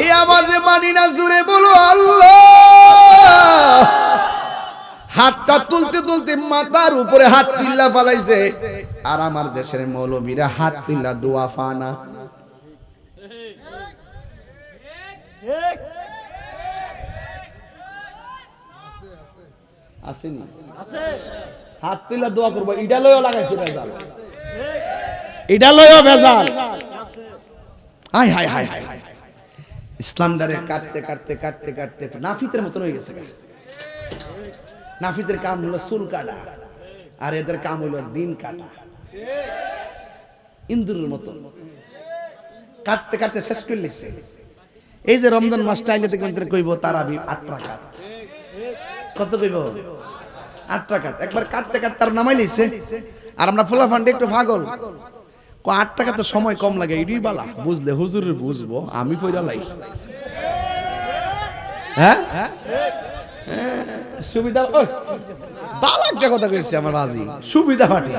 এই আওয়াজে মানি না, জুড়ে বলো আল্লাহ। হাতটা তুলতে তুলতে মাথার উপরে হাত তুল্লা ফালাইছে। আর আমার দেশের মৌলবীরা হাত তুল্লা দোয়া ফানা আসেনি? হাত তুল্লা দোয়া করব, ইডা লয়ও লাগাইছে ভেজাল। ইডা লয়ও ভেজাল। হাই হাই হাই হাই হাই ইসলাম দারে কাটতে কাটতে কাটতে কাটতে নাফিতের মতন হয়ে গেছে নাফিতের কাম হলো চুল কাটা, আর এদের কাম হলো দিন কাটা। ইন্দুরের মতন। কাটতে কাটতে শেষ করে লিখছে এই যে রমজান মাসটা আইলে দেখবেন কইব তারাবি আট রাকাত। কত কইব? আট রাকাত। একবার কাটতে কাটতে তার নামাই লিখছে আর আমরা ফুলা ফান্ডে একটু পাগল। ক আট টাকা তো সময় কম লাগে এটাই বালা। বুঝলে হুজুরের বুঝব আমি পয়লা লাই। হ্যাঁ? হ্যাঁ সুবিধা বালা একটা কথা কইছে আমার বাজি। সুবিধা পাটি